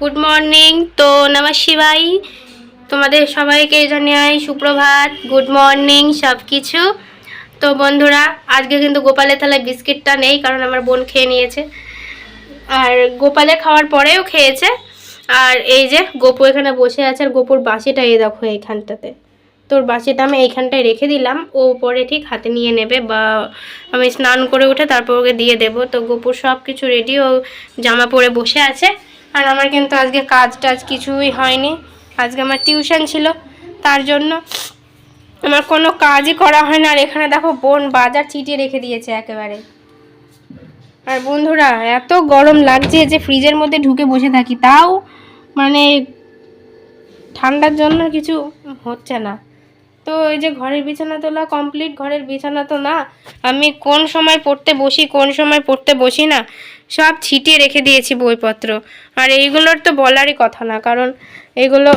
Good morning তো নমঃ শিবাই। তোমাদের সবাইকে জানাই সুপ্রভাত। গুড মর্নিং সব কিছু তো বন্ধুরা, আজকে কিন্তু গোপালের থালায় বিস্কিটটা নেই, কারণ আমার বোন খেয়ে নিয়েছে। আর গোপালে খাওয়ার পরেও খেয়েছে। আর এই যে গোপু এখানে বসে আছে, আর গোপুর বাসিটা এই দেখো এইখানটাতে। তোর বাসিটা আমি এইখানটায় রেখে দিলাম। ও পরে ঠিক হাতে নিয়ে নেবে বা আমি স্নান করে উঠে তারপর ওকে দিয়ে দেবো। তো গোপুর সব কিছু রেডি ও জামা পরে বসে আছে। আর আমার কিন্তু আজকে কাজ টাজ কিছুই হয়নি। আজকে আমার টিউশন ছিল, তার জন্য আমার কোনো কাজই করা হয় না। আর এখানে দেখো বোন বাজার চিটিয়ে রেখে দিয়েছে একেবারে। আর বন্ধুরা, এত গরম লাগছে যে ফ্রিজের মধ্যে ঢুকে বসে থাকি, তাও মানে ঠান্ডার জন্য কিছু হচ্ছে না। তো এই যে ঘরের বিছানা তোলা কমপ্লিট ঘরের বিছানা তো না, আমি কোন সময় পড়তে বসি, কোন সময় পড়তে বসি না। সব ছিটিয়ে রেখে দিয়েছি বইপত্র। আর এইগুলোর তো বলারই কথা না, কারণ এগুলো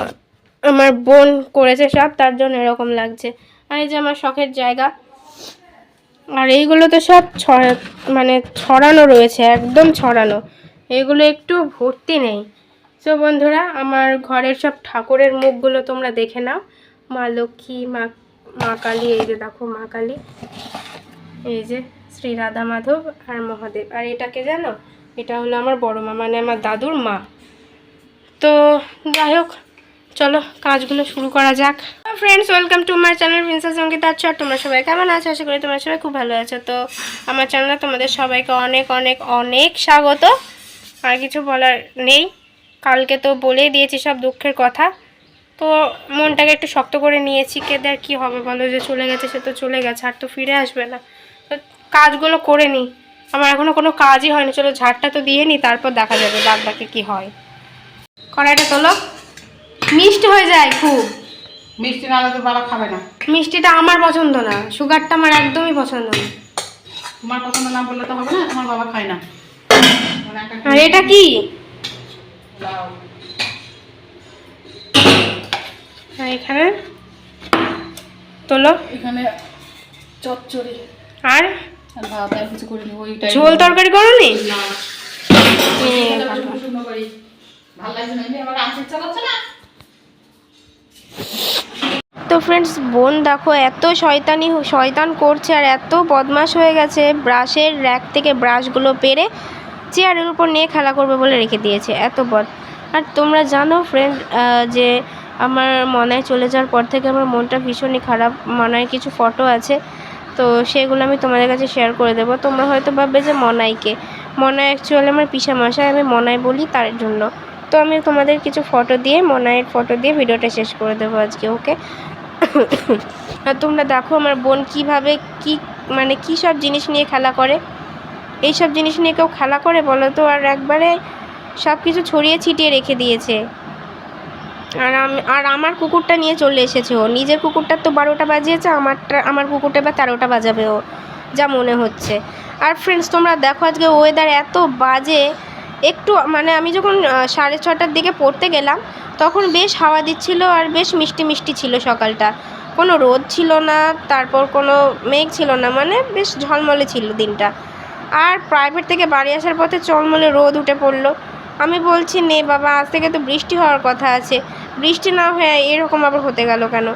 আমার বোন করেছে সব, তার জন্য এরকম লাগছে। আর এই যে আমার শখের জায়গা, আর এইগুলো তো সব মানে ছড়ানো রয়েছে, একদম ছড়ানো। এগুলো একটু ভর্তি নেই। তো বন্ধুরা, আমার ঘরের সব ঠাকুরের মুখগুলো তোমরা দেখে নাও। মা লক্ষ্মী, মা মা কালী, এই যে দেখো মা কালী। এই যে শ্রী রাধা মাধব আর মহাদেব। আর এটাকে জানো? এটা হলো আমার বড় মা মানে আমার দাদুর মা। তো যাই হোক, চলো কাজগুলো শুরু করা যাক। Friends welcome to my channel princess সংগীত আর তোমরা সবাই কেমন আছো? আশা করি তোমরা সবাই খুব ভালো আছো। তো আমার চ্যানেলে তোমাদের সবাইকে অনেক অনেক অনেক স্বাগত। আর কিছু বলার নেই। কালকে তো বলেই দিয়েছি সব দুঃখের কথা। তো মনটাকে একটু শক্ত করে নিয়েছি। কেদে আর কী হবে বলো? যে চলে গেছে, সে তো চলে গেছে, আর তো ফিরে আসবে না। কাজগুলো করে নিই আমার এখনও কোনো কাজই হয়নি। চলো ঝাড়টা তো দিয়ে নিই তারপর দেখা যাবে ডাকে কী হয়। কড়াইটা তোলো। মিষ্টি হয়ে যায় খুব। মিষ্টি না তো বাবা খাবে না। মিষ্টিটা আমার পছন্দ না। সুগারটা আমার একদমই পছন্দ না। তোমার পছন্দ না বললে তো হবে না তোমার বাবা খায় না। আর এটা কি। এখানে তোলো। এখানে চচ্চড়ি। আর ভাত আর কিছু করিনি ওইটাই ঝোল তরকারি করি না। তো ফ্রেন্ডস বোন দেখো এত শয়তানি শয়তান করছে আর এত বদমাশ হয়ে গেছে। ব্রাশের র্যাক থেকে ব্রাশগুলো পেরে চেয়ারের উপর নিয়ে খেলা করবে বলে রেখে দিয়েছে। এত বদ। আর তোমরা জানো ফ্রেন্ড যে আমার মনায় চলে যাওয়ার পর থেকে আমার মনটা ভীষণই খারাপ। মনায় কিছু ফটো আছে। তো সেগুলো আমি তোমাদের কাছে শেয়ার করে দেবো। তোমরা হয়তো ভাববে যে মনাইকে। মনায় অ্যাকচুয়ালি আমার পিসা মশাই আমি মনাই বলি তার জন্য। তো আমি তোমাদের কিছু ফটো দিয়ে মনায়ের ফটো দিয়ে ভিডিওটা শেষ করে দেবো আজকে ওকে আর তোমরা দেখো আমার বোন কীভাবে কি মানে কী সব জিনিস নিয়ে খেলা করে। এই সব জিনিস নিয়ে কেউ খেলা করে বলো তো? আর একবারে সব কিছু ছড়িয়ে ছিটিয়ে রেখে দিয়েছে। আর আমি, আর আমার কুকুরটা নিয়ে চলে এসেছে ও। নিজের কুকুরটার তো বারোটা বাজিয়েছে, আমারটা, আমার কুকুরটা এবার তেরোটা বাজাবে ও, যা মনে হচ্ছে। আর ফ্রেন্ডস তোমরা দেখো আজকে ওয়েদার এত বাজে, একটু মানে আমি যখন সাড়ে ছটার দিকে পড়তে গেলাম, তখন বেশ হাওয়া দিচ্ছিল আর বেশ মিষ্টি মিষ্টি ছিল সকালটা। কোনো রোদ ছিল না, তারপর কোনো মেঘ ছিল না মানে বেশ ঝলমলে ছিল দিনটা। আর প্রাইভেট থেকে বাড়ি আসার পথে চলমলে রোদ উঠে পড়ল। আমি বলছি, নে বাবা, আজ থেকে তো বৃষ্টি হওয়ার কথা আছে। বৃষ্টি না হয়ে এরকম আবার হতে গেল কেন?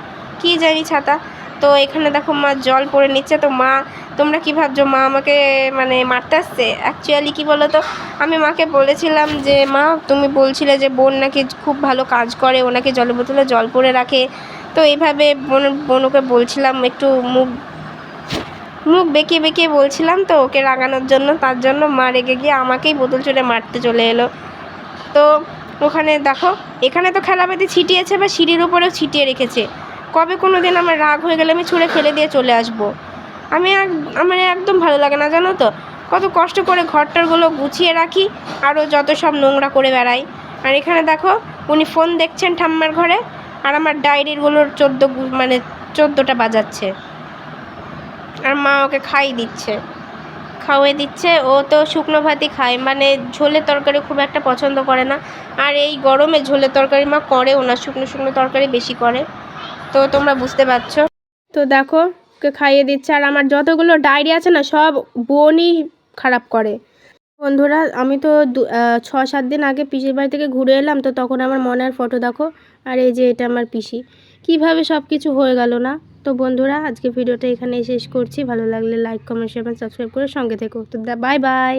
কি জানি ছাতা। তো এখানে দেখো মা জল পড়ে নিচ্ছে। তো মা, তোমরা কি ভাবছ, মা আমাকে মানে মারতে আসছে? অ্যাকচুয়ালি কি বলো তো আমি মাকে বলেছিলাম যে, মা, তুমি বলছিলে যে, বোন নাকি খুব ভালো কাজ করে ওনাকে জলের বোতলে জল পরে রাখে। তো এইভাবে বোন, বোনকে বলছিলাম, একটু মুখ মুখ বেঁকিয়ে বেঁকিয়ে বলছিলাম তো, ওকে রাগানোর জন্য। তার জন্য মা রেগে গিয়ে আমাকেই বোতল চড়ে মারতে চলে এলো। তো ওখানে দেখো, এখানে তো খেলাপাতি ছিটিয়েছে বা সিঁড়ির উপরেও ছিটিয়ে রেখেছে। কবে কোনো দিন আমার রাগ হয়ে গেলে আমি ছুঁড়ে ফেলে দিয়ে চলে আসব। আমি আমার একদম ভালো লাগে না, জানো তো? কত কষ্ট করে ঘরটারগুলো গুছিয়ে রাখি, আরও যত সব নোংরা করে বেড়াই। আর এখানে দেখো, উনি ফোন দেখছেন ঠাম্মার ঘরে, আর আমার ডায়েরিগুলোর চোদ্দ মানে চোদ্দোটা বাজাচ্ছে। আর মা ওকে খাই দিচ্ছে। খাওয়াই দিচ্ছে। ও তো শুকনো ভাতই খায়। মানে ঝোলের তরকারি খুব একটা পছন্দ করে না। আর এই গরমে ঝোলের তরকারি মা করেও না, শুকনো শুকনো তরকারি বেশি করে। তো তোমরা বুঝতে পারছ। তো দেখো, ওকে খাইয়ে দিচ্ছে। আর আমার যতগুলো ডায়েরি আছে না, সব বোনই খারাপ করে। বন্ধুরা, আমি তো ছ সাত দিন আগে পিসির বাড়ি থেকে ঘুরে এলাম, তো তখন আমার মনের ফটো দেখো। আর এই যে এটা আমার পিসি। কীভাবে সব কিছু হয়ে গেল না? তো বন্ধুরা, আজকে ভিডিওটা এখানেই শেষ করছি। ভালো লাগলে লাইক কমেন্ট শেয়ার সাবস্ক্রাইব করে সঙ্গে থেকো। তো বাই বাই